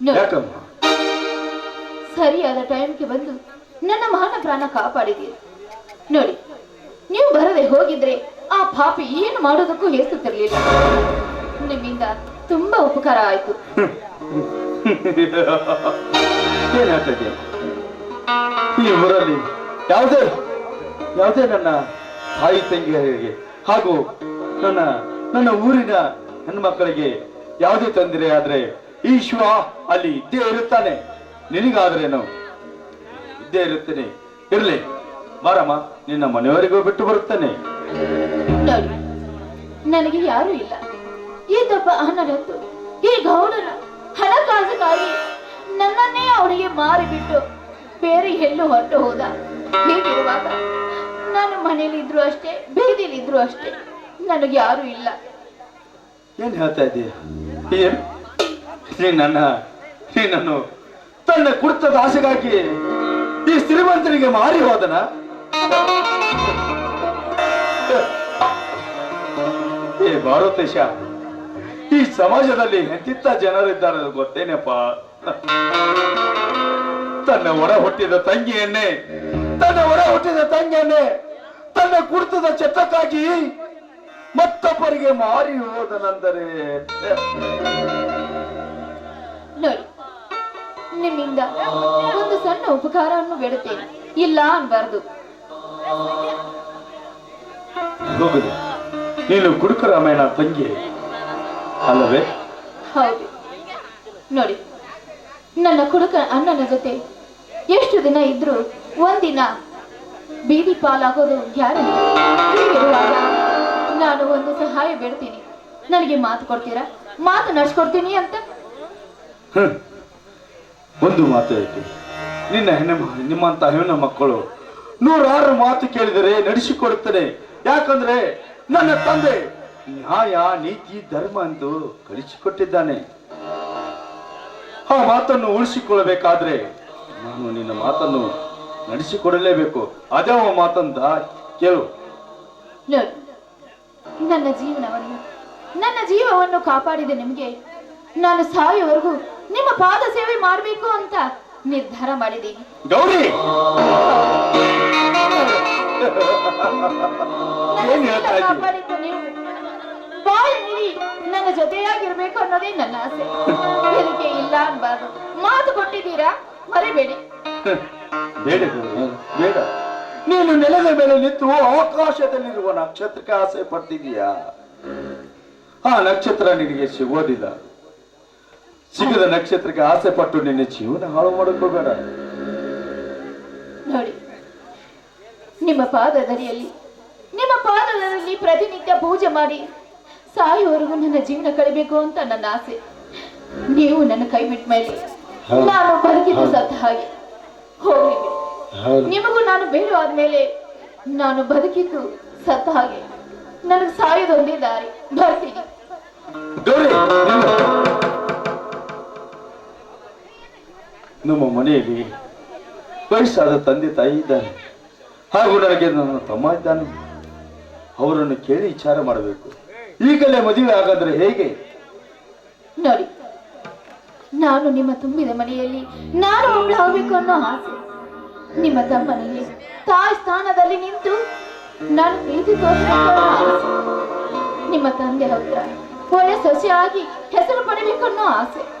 ಯಾಕಮ್ಮ? ಸರಿಯಾದ ಟೈಮ್ಗೆ ಬಂದು ನನ್ನ ಮಾನ ಪ್ರಾಣ ಕಾಪಾಡಿದ್ದೀರಿ ನೋಡಿ ನೀವು ಬರದೆ ಹೋಗಿದ್ರೆ ಆ ಪಾಪಿ ಏನು ಮಾಡೋದಕ್ಕೂ ಹೆಸುತ್ತಿರ್ಲಿಲ್ಲ ನಿಮ್ಮಿಂದ ತುಂಬಾ ಉಪಕಾರ ಆಯ್ತು. ಏನಾಗ್ತದೆ? ಈ ಊರಲ್ಲಿ ಯಾವುದೇ ಯಾವುದೇ ನನ್ನ ತಾಯಿ ತಂಗಿಯರಿಗೆ ಹಾಗೂ ನನ್ನ ನನ್ನ ಊರಿನ ಹೆಣ್ಮಕ್ಕಳಿಗೆ ಯಾವುದೇ ತೊಂದರೆ ಆದ್ರೆ ಈಶ್ವ ಅಲ್ಲಿ ಇದ್ದೇ ಇರುತ್ತಾನೆ. ನಿನಗಾದ್ರೇನು ಇದ್ದೇ ಇರುತ್ತೇನೆ. ಇರ್ಲಿ ಬಾರಮ್ಮ ನಿನ್ನ ಮನೆಯವರಿಗೂ ಬಿಟ್ಟು ಬರುತ್ತೇನೆ. ನೋಡಿ ನನಗೆ ಯಾರು ಇಲ್ಲ. ಈ ದಪ್ಪ ಅಣ್ಣನಂತು ಈ ಗೌಡನ ಹಣಕಾಸುಗಾಗಿ ನನ್ನನ್ನೇ ಅವನಿಗೆ ಮಾರಿಬಿಟ್ಟು ಬೇರೆ ಎಲ್ಲೂ ಹೊರಟು ಹೋದ. ಹೀಗಿರುವಾಗ ನಾನು ಮನೇಲಿದ್ರು ಅಷ್ಟೇ ಬೀದಿಲಿದ್ರು ಅಷ್ಟೇ ನನಗೆ ಯಾರು ಇಲ್ಲ. ಏನ್ ಹೇಳ್ತಾ ಇದ್ದೀಯ ನನ್ನ ನೀನನ್ನು ತನ್ನ ಕುರ್ತದ ಆಸೆಗಾಗಿ ಈ ಶ್ರೀಮಂತನಿಗೆ ಮಾರಿ ಹೋದನ? ಏ ಭಾರತೇಶ, ಈ ಸಮಾಜದಲ್ಲಿ ಎಂತಿತ್ತ ಜನರಿದ್ದಾರೆ ಗೊತ್ತೇನಪ್ಪ? ತನ್ನ ಹೊರ ಹುಟ್ಟಿದ ತಂಗಿಯನ್ನೇ, ತನ್ನ ಹೊರ ಹುಟ್ಟಿದ ತಂಗಿಯನ್ನೇ, ತನ್ನ ಕುರ್ತದ ಚಟಕ್ಕಾಗಿ ಮತ್ತೊಬ್ಬರಿಗೆ ಮಾರಿ ಹೋದನೆಂದರೆ ನಿಮ್ಮಿಂದ ಒಂದು ಸಣ್ಣ ಉಪಕಾರವನ್ನು ಬೇಡುತ್ತೇನೆ. ಇಲ್ಲ ಅನ್ಬಾರ್ದು. ನೀನು ನೀನು ಕುಡುಕರಾಮಾಯಣ ತಂಗಿ ಅಲ್ಲವೇ? ಹೌದು. ನೋಡಿ ನನ್ನ ಕುಡುಕ ಅಣ್ಣನ ಜೊತೆ ಎಷ್ಟು ದಿನ ಇದ್ರು ಒಂದಿನ ಬೀದಿ ಪಾಲಾಗೋದು ಯಾರು? ಹೀಗಿರುವಾಗ ನಾನು ಒಂದು ಸಹಾಯ ಬೇಡ್ತೀನಿ. ನನಗೆ ಮಾತು ಕೊಡ್ತೀರಾ? ಮಾತು ನಡ್ಸ್ಕೊಡ್ತೀನಿ ಅಂತ. ಒಂದು ಮಾತು ಐತಿ ನಿನ್ನ ಹೆಣ್ಣು ನಿಮ್ಮಂತ ಹೆಣ್ಣು ಮಕ್ಕಳು ನೂರಾರು ಮಾತು ಕೇಳಿದರೆ ನಡೆಸಿಕೊಡುತ್ತೇನೆ ಯಾಕಂದ್ರೆ ನನ್ನ ತಂದೆ ನ್ಯಾಯ, ನೀತಿ, ಧರ್ಮ ಎಂದು ಕಲಿಸಿಕೊಟ್ಟಿದ್ದಾನೆ ಆ ಮಾತನ್ನು ಉಳಿಸಿಕೊಳ್ಳಬೇಕಾದ್ರೆ ನಾನು ನಿನ್ನ ಮಾತನ್ನು ನಡೆಸಿಕೊಡಲೇಬೇಕು. ಅದೇ ಅವ ಮಾತಂದ ಕೇಳು. ನನ್ನ ಜೀವನವನ್ನು, ನನ್ನ ಜೀವವನ್ನು ಕಾಪಾಡಿದೆ ನಿಮಗೆ ನಾನು ಸಾಯೋವರೆಗೂ ನಿಮ್ಮ ಪಾದ ಸೇವೆ ಮಾಡಬೇಕು ಅಂತ ನಿರ್ಧಾರ ಮಾಡಿದ್ದೀನಿ ಗೌರಿ! ನನ್ನ ಏನ್ ಜೀವ ಹೇಳ್ತಾ ಇದ್ದೀಯ? ಕಾಪಾಡಿದ್ದು ನೀವು. ಬಾಳ ನಿರಿ ನನ್ನ ಜೊತೆಯಾಗಿರ್ಬೇಕು ಅನ್ನೋದೇ ನನ್ನ ಆಸೆ. ಇದಕ್ಕೆ ಇಲ್ಲ ಅನ್ಬಾರ್ದು. ಮಾತು ಕೊಟ್ಟಿದ್ದೀರಾ? ಮರಿಬೇಡಿ. ಬೇಡ ಗುರು, ಬೇಡ. ನೀನು ನೆಲದ ಮೇಲೆ ನಿಂತು ಆಕಾಶದಲ್ಲಿರುವ ನಕ್ಷತ್ರಕ್ಕೆ ಆಸೆ ಪಡ್ತಿದೀಯಾ ಆ ನಕ್ಷತ್ರ ನಿನಗೆ ಸಿಗೋದಿಲ್ಲ. ಸಿಗದ ನಕ್ಷತ್ರಕ್ಕೆ ಆಸೆ ಪಟ್ಟು ನಿನ್ನ ಜೀವನ ಹಾಳು ಮಾಡೋಕೋಬೇಡ ನೋಡಿ ನಿಮ್ಮ ಪಾದದರಿಯಲ್ಲಿ ನಿಮ್ಮ ಪಾದದಲ್ಲಿ ಪ್ರತಿನಿತ್ಯ ಪೂಜೆ ಮಾಡಿ ಸಾಯುವವರೆಗೂ ನನ್ನ ಜೀವನ ಕಳಿಬೇಕು ಅಂತ ನನ್ನ ಆಸೆ. ನೀವು ನನ್ನ ಕೈ ಬಿಟ್ಟ ಮೇಲೆ ನಾನು ಬದುಕಿದ್ದು ಸತ್ತ ಹಾಗೆ. ಹೋಗ್ಲಿ ಬಿಡಿ. ನಿಮಗೂ ನಾನು ಬೇಡವಾದ ಮೇಲೆ ನಾನು ಬದುಕಿದ್ದು ಸತ್ತ ಹಾಗೆ. ನನಗೆ ಸಾಯೋದೊಂದೇ ದಾರಿ. ಬರ್ತೀನಿ. ನಮ್ಮ ಮನೆಯಲ್ಲಿ ವಯಸ್ಸಾದ ತಂದೆ ತಾಯಿ ಇದ್ದಾನೆ. ಹಾಗೂ ನನಗೆ ನನ್ನ ತಮ್ಮ ಇದ್ದಾನೆ. ಅವರನ್ನು ಕೇಳಿ ವಿಚಾರ ಮಾಡಬೇಕು. ಈಗಲೇ ಮದುವೆ ಹಾಗಾದ್ರೆ ಹೇಗೆ? ನೋಡಿ, ನಾನು ನಿಮ್ಮ ತುಂಬಿದ ಮನೆಯಲ್ಲಿ ನಾನು ಆಗ್ಬೇಕು ಅನ್ನೋ ಆಸೆ. ನಿಮ್ಮ ತಮ್ಮನಿಗೆ ತಾಯಿ ಸ್ಥಾನದಲ್ಲಿ ನಿಂತು ನಾನು ಪ್ರೀತಿ ನಿಮ್ಮ ತಂದೆ ಹತ್ರ ಒಳ್ಳೆ ಸಸಿಯಾಗಿ ಹೆಸರು ಪಡಿಬೇಕು ಆಸೆ.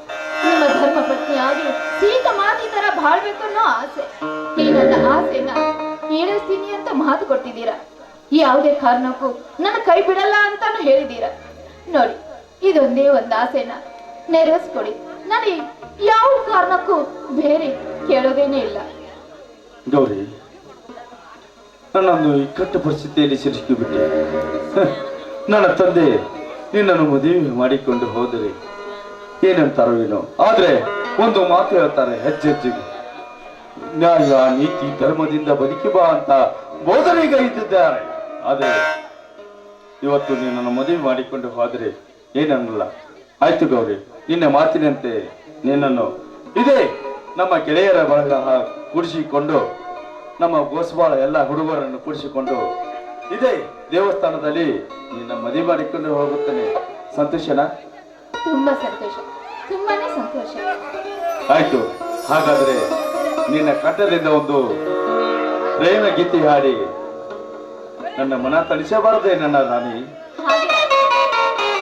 ನಿಮ್ಮ ಧರ್ಮ ಪತ್ನಿಯಾಗಿ ಸೀತ ಮಾತಿ ತರ ಬಾಳ್ಬೇಕು ಅನ್ನೋ ಆಸೆ. ಈ ನನ್ನ ಆಸೆನ ಈಡೇರಿಸ್ತೀನಿ ಅಂತ ಮಾತು ಕೊಟ್ಟಿದ್ದೀರಾ. ಯಾವುದೇ ಕಾರಣಕ್ಕೂ ನನ್ನ ಕೈ ಬಿಡಲ್ಲ ಅಂತಾನು ಹೇಳಿದ್ದೀರಾ. ನೋಡಿ, ಇದೊಂದೇ ಒಂದು ಆಸೆನ. ನೆರವೇರಿಸ್ಕೊಡಿ. ನನಗೆ ಯಾವ ಕಾರಣಕ್ಕೂ ಬೇರೆ ಕೇಳೋದೇನೇ ಇಲ್ಲ. ಗೌರಿ ನನ್ನೊಂದು ಇಕ್ಕಟ್ಟು ಪರಿಸ್ಥಿತಿಯಲ್ಲಿ ಸಿಲುಕಿಬಿಟ್ಟೆ ನನ್ನ ತಂದೆ ನಿನ್ನನ್ನು ಮದುವೆ ಮಾಡಿಕೊಂಡು ಹೋದರೆ ಏನಂತಾರೋ ಏನೋ. ಆದ್ರೆ ಒಂದು ಮಾತು ಹೇಳ್ತಾರೆ ಹೆಜ್ಜೆಜ್ಜೆಗೆ. ನ್ಯಾಯ, ನೀತಿ, ಧರ್ಮದಿಂದ ಬದುಕಿ ಬಾ ಅಂತ ಬೋಧನೆಗೆ ಇದ್ದಿದ್ದಾರೆ. ಆದ್ರೆ ಇವತ್ತು ನಿನ್ನನ್ನು ಮದುವೆ ಮಾಡಿಕೊಂಡು ಹೋದ್ರೆ ಏನನ್ನಲ್ಲ? ಆಯ್ತು ಗೌರಿ, ನಿನ್ನ ಮಾತಿನಂತೆ ನಿನ್ನನ್ನು ಇದೇ ನಮ್ಮ ಗೆಳೆಯರ ಬಳಗ ಕುಡಿಸಿಕೊಂಡು, ನಮ್ಮ ಗೋಸ್ಬಾಳ ಎಲ್ಲ ಹುಡುಗರನ್ನು ಕೂಡಿಸಿಕೊಂಡು ಇದೇ ದೇವಸ್ಥಾನದಲ್ಲಿ ನಿನ್ನ ಮದುವೆ ಮಾಡಿಕೊಂಡು ಹೋಗುತ್ತೇನೆ. ಸಂತೋಷನಾ? ತುಂಬಾ ಸಂತೋಷ. ತುಂಬಾನೇ ಸಂತೋಷ. ಆಯ್ತು. ಹಾಗಾದ್ರೆ ನಿನ್ನ ಕಟ್ಟದಿಂದ ಒಂದು ಪ್ರೇಮ ಗೀತೆ ಹಾಡಿ. ನನ್ನ ಮನ ತಣಿಸಬಾರದೆ ನನ್ನ ರಾಣಿ.